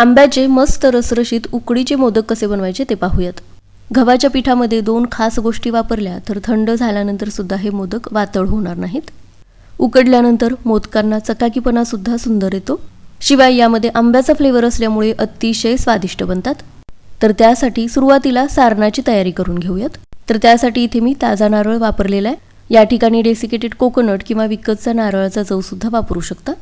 आंब्याचे मस्त रसरशीत उकडीचे मोदक कसे बनवायचे ते पाहूयात. गव्हाच्या पिठामध्ये दोन खास गोष्टी वापरल्या तर थंड झाल्यानंतर सुद्धा हे मोदक वातळ होणार नाहीत. उकडल्यानंतर मोदकांना चकाकीपणा सुद्धा सुंदर येतो. शिवाय यामध्ये आंब्याचा फ्लेवर असल्यामुळे अतिशय स्वादिष्ट बनतात. तर त्यासाठी सुरुवातीला सारणाची तयारी करून घेऊयात. तर त्यासाठी इथे मी ताजा नारळ वापरलेला आहे. या ठिकाणी डेसिकेटेड कोकोनट किंवा विकतचा नारळाचा चव सुद्धा वापरू शकता.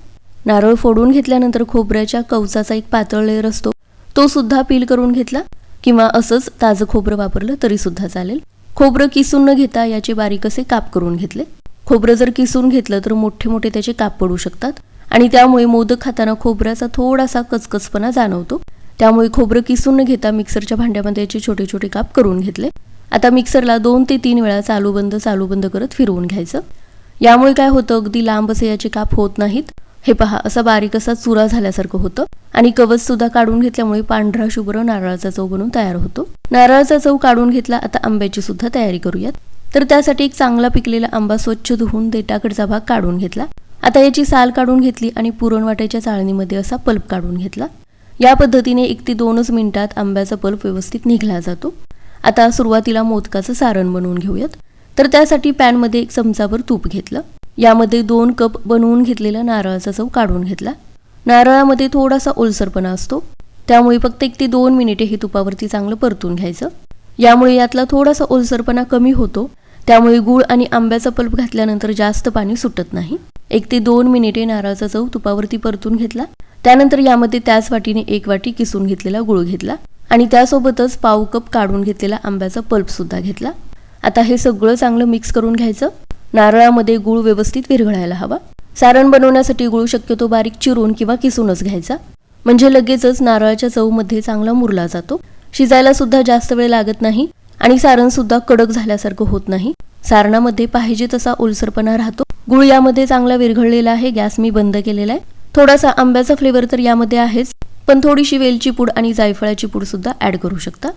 नारळ फोडून घेतल्यानंतर खोबऱ्याच्या कवचाचा एक पातळ लेअर असतो. तो सुद्धा पील करून घेतला किंवा असंच ताजं खोबरं वापरलं तरी सुद्धा चालेल. खोबरं किसून न घेता याचे बारीक असे काप करून घेतले. खोबरं जर किसून घेतलं तर मोठे मोठे त्याचे काप पडू शकतात आणि त्यामुळे मोदक खाताना खोबऱ्याचा थोडासा कचकचपणा जाणवतो. त्यामुळे खोबरं किसून न घेता मिक्सरच्या भांड्यामध्ये याचे छोटे छोटे काप करून घेतले. आता मिक्सरला दोन ते तीन वेळा चालू बंद चालू बंद करत फिरवून घ्यायचं. यामुळे काय होतं अगदी लांब असे याचे काप होत नाहीत. हे पहा असा बारीक असा चुरा झाल्यासारखं होतं. आणि कवच सुद्धा काढून घेतल्यामुळे पांढरा शुभ्र नारळाचा चव बनून तयार होतो. नारळाचा चव काढून घेतला आता आंब्याची सुद्धा तयारी करूयात. तर त्यासाठी एक चांगला पिकलेला आंबा स्वच्छ धुवून देटाकडचा भाग काढून घेतला. आता याची साल काढून घेतली आणि पुरणवाट्याच्या चाळणीमध्ये असा पल्प काढून घेतला. या पद्धतीने एक ते दोनच मिनिटात आंब्याचा पल्प व्यवस्थित निघला जातो. आता सुरुवातीला मोदकाचं सारण बनवून घेऊयात. तर त्यासाठी पॅनमध्ये एक चमचाभर तूप घेतलं. यामध्ये दोन कप बनवून घेतलेला नारळाचा चव काढून घेतला. नारळामध्ये थोडासा ओलसरपणा असतो. त्यामुळे फक्त एक ते दोन मिनिटे हे तुपावरती चांगलं परतून घ्यायचं. यामुळे यातला थोडासा ओलसरपणा कमी होतो. त्यामुळे गूळ आणि आंब्याचा पल्प घातल्यानंतर जास्त पाणी सुटत नाही. एक ते दोन मिनिटे नारळाचा चव तुपावरती परतून घेतला. त्यानंतर यामध्ये त्याच वाटीने एक वाटी किसून घेतलेला गुळ घेतला. आणि त्यासोबतच पाव कप काढून घेतलेला आंब्याचा पल्प सुद्धा घेतला. आता हे सगळं चांगलं मिक्स करून घ्यायचं. नारळामध्ये गुळ व्यवस्थित विरघळायला हवा. सारण बनवण्यासाठी गुळ शक्यतो बारीक चिरून किंवा किसूनच घ्यायचा. म्हणजे लगेचच नारळाच्या चवमध्ये चांगला मुरला जातो. शिजायला सुद्धा जास्त वेळ लागत नाही आणि सारण सुद्धा कडक झाल्यासारखं होत नाही. सारणामध्ये पाहिजे तसा ओलसरपणा राहतो. गुळ यामध्ये चांगला विरघळलेला आहे गॅस मी बंद केलेला आहे. थोडासा आंब्याचा फ्लेवर तर यामध्ये आहेच पण थोडीशी वेलची पूड आणि जायफळाची पूड सुद्धा ऍड करू शकता.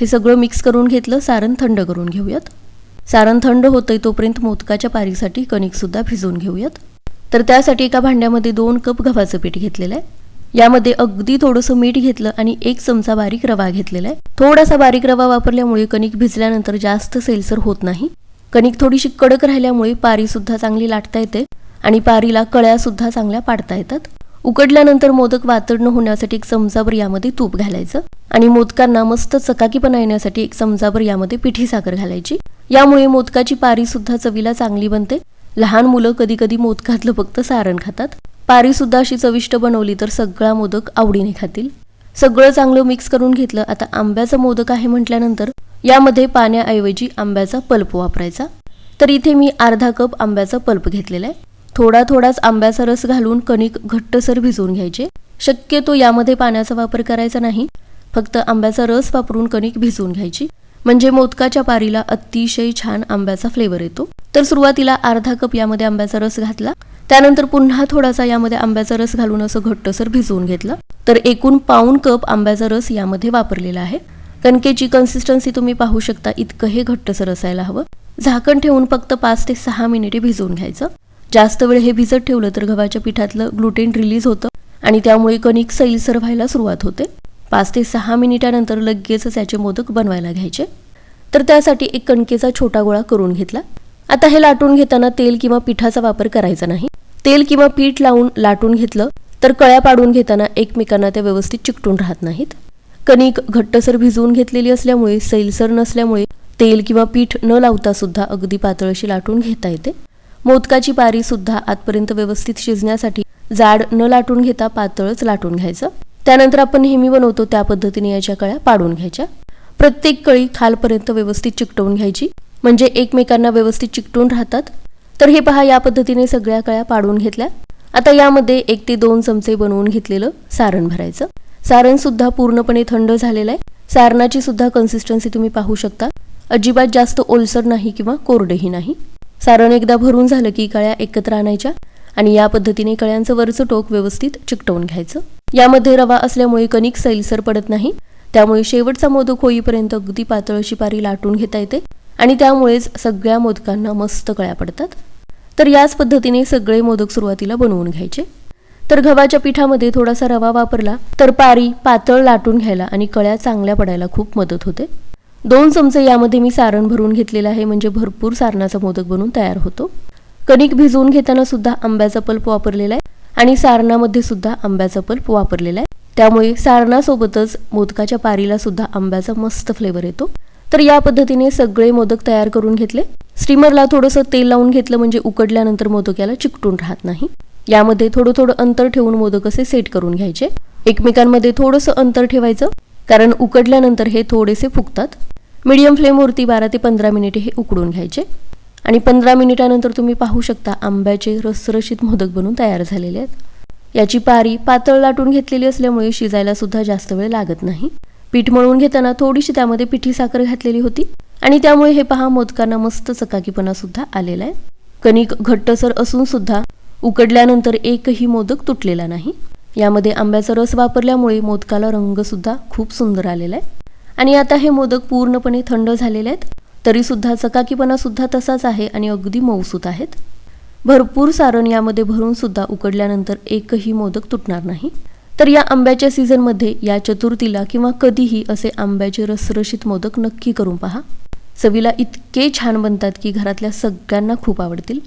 हे सगळं मिक्स करून घेतलं सारण थंड करून घेऊयात. सारण थंड होतंय तोपर्यंत मोदकाच्या पारीसाठी कणिकसुद्धा भिजवून घेऊयात. तर त्यासाठी एका भांड्यामध्ये दोन कप गव्हाचं पीठ घेतलेलं आहे. यामध्ये अगदी थोडंसं मीठ घेतलं आणि एक चमचा बारीक रवा घेतलेला आहे. थोडासा बारीक रवा वापरल्यामुळे कणिक भिजल्यानंतर जास्त सेलसर होत नाही. कणिक थोडीशी कडक राहिल्यामुळे पारीसुद्धा चांगली लाटता येते आणि पारीला कळ्यासुद्धा चांगल्या पाडता येतात. उकडल्यानंतर मोदक वातड न होण्यासाठी एक चमचाभर यामध्ये तूप घालायचं आणि मोदकांना मस्त चकाकीपणा येण्यासाठी एक चमचाभर यामध्ये पिठी साखर घालायची. यामुळे मोदकाची पारी सुद्धा चवीला चांगली बनते. लहान मुलं कधी कधी मोदकातलं फक्त सारण खातात. पारी सुद्धा अशी चविष्ट बनवली तर सगळा मोदक आवडीने खातील. सगळं चांगलं मिक्स करून घेतलं आता आंब्याचा मोदक आहे म्हटल्यानंतर यामध्ये पाण्याऐवजी आंब्याचा पल्प वापरायचा. तर इथे मी अर्धा कप आंब्याचा पल्प घेतलेला आहे. थोडा थोडाच आंब्याचा रस घालून कणिक घट्टसर भिजवून घ्यायचे. शक्यतो यामध्ये पाण्याचा वापर करायचा नाही. फक्त आंब्याचा रस वापरून कणिक भिजवून घ्यायची. म्हणजे मोदकाच्या पारीला अतिशय छान आंब्याचा फ्लेवर येतो. तर सुरुवातीला अर्धा कप यामध्ये आंब्याचा रस घातला. त्यानंतर पुन्हा थोडासा यामध्ये आंब्याचा रस घालून असं घट्टसर भिजवून घेतलं. तर एकूण पाऊन कप आंब्याचा रस यामध्ये वापरलेला आहे. कणकेची कन्सिस्टन्सी तुम्ही पाहू शकता इतकं हे घट्टसर असायला हवं. झाकण ठेवून फक्त पाच ते सहा मिनिटे भिजवून घ्यायचं. जास्त वेळ हे भिजत ठेवलं तर गव्हाच्या पिठातलं ग्लुटेन रिलीज होतं आणि त्यामुळे कणिक सैलसर व्हायला सुरुवात होते. पाच ते सहा मिनिटानंतर लगेचच याचे मोदक बनवायला घ्यायचे. तर त्यासाठी एक कणकेचा छोटा गोळा करून घेतला. आता हे लाटून घेताना तेल किंवा पिठाचा वापर करायचा नाही. तेल किंवा पीठ लावून लाटून घेतलं तर कळ्या पाडून घेताना एकमेकांना त्या व्यवस्थित चिकटून राहत नाहीत. कणिक घट्टसर भिजवून घेतलेली असल्यामुळे सैलसर नसल्यामुळे तेल किंवा पीठ न लावता सुद्धा अगदी पातळ अशी लाटून घेता येते. मोदकाची पारी सुद्धा आतपर्यंत व्यवस्थित शिजण्यासाठी जाड न लाटून घेता पातळच लाटून घ्यायचं. त्यानंतर आपण नेहमी बनवतो त्या पद्धतीने याच्या कळ्या पाडून घ्यायच्या. प्रत्येक कळी खालपर्यंत व्यवस्थित चिकटवून घ्यायची. म्हणजे एकमेकांना व्यवस्थित चिकटून राहतात. तर हे पहा या पद्धतीने सगळ्या कळ्या पाडून घेतल्या. आता यामध्ये एक ते दोन चमचे बनवून घेतलेलं सारण भरायचं. सारण सुद्धा पूर्णपणे थंड झालेलं आहे. सारणाची सुद्धा कन्सिस्टन्सी तुम्ही पाहू शकता. अजिबात जास्त ओलसर नाही किंवा कोरडेही नाही. सारण एकदा भरून झालं की कळ्या एकत्र आणायच्या आणि या पद्धतीने कळ्यांचं वरचं टोक व्यवस्थित चिकटवून घ्यायचं. यामध्ये रवा असल्यामुळे कणिक सैलसर पडत नाही. त्यामुळे शेवटचा मोदक होईपर्यंत अगदी पातळ अशी पारी लाटून घेता येते आणि त्यामुळेच सगळ्या मोदकांना मस्त कळ्या पडतात. तर याच पद्धतीने सगळे मोदक सुरुवातीला बनवून घ्यायचे. तर गव्हाच्या पिठामध्ये थोडासा रवा वापरला तर पारी पातळ लाटून घ्यायला आणि कळ्या चांगल्या पडायला खूप मदत होते. दोन चमचे यामध्ये मी सारण भरून घेतलेलं आहे म्हणजे भरपूर सारणाचा मोदक बनून तयार होतो. कणिक भिजवून घेताना सुद्धा आंब्याचा पल्प वापरलेला आहे आणि सारणामध्ये सुद्धा आंब्याचा पल्प वापरलेला आहे. त्यामुळे सारणासोबतच मोदकाच्या पारीला सुद्धा आंब्याचा मस्त फ्लेवर येतो. तर या पद्धतीने सगळे मोदक तयार करून घेतले. स्टीमरला थोडंसं तेल लावून घेतलं म्हणजे उकडल्यानंतर मोदक याला चिकटून राहत नाही. यामध्ये थोडं थोडं अंतर ठेवून मोदक असे सेट करून घ्यायचे. एकमेकांमध्ये थोडंसं अंतर ठेवायचं कारण उकडल्यानंतर हे थोडेसे फुगतात. मीडियम फ्लेमवरती बारा ते पंधरा मिनिटे हे उकडून घ्यायचे. आणि पंधरा मिनिटानंतर तुम्ही पाहू शकता आंब्याचे रसरशीत मोदक बनून तयार झालेले आहेत. याची पारी पातळ लाटून घेतलेली असल्यामुळे शिजायला सुद्धा जास्त वेळ लागत नाही. पीठ मळून घेताना थोडीशी त्यामध्ये पिठी साखर घातलेली होती. आणि त्यामुळे हे पहा मोदकांना मस्त चकाकीपणा सुद्धा आलेला आहे. कणिक घट्टसर असून सुद्धा उकडल्यानंतर एकही मोदक तुटलेला नाही. यामध्ये आंब्याचा रस वापरल्यामुळे मोदकाला रंग सुद्धा खूप सुंदर आलेला आहे. आणि आता हे मोदक पूर्णपणे थंड झालेले आहेत. तरीसुद्धा चकाकीपणा सुद्धा तसाच आहे आणि अगदी मऊसूत आहेत. भरपूर सारण यामध्ये भरून सुद्धा उकडल्यानंतर एकही मोदक तुटणार नाही. तर या आंब्याच्या सीझनमध्ये या चतुर्थीला किंवा कधीही असे आंब्याचे रसरशीत मोदक नक्की करून पहा. चवीला इतके छान बनतात की घरातल्या सगळ्यांना खूप आवडतील.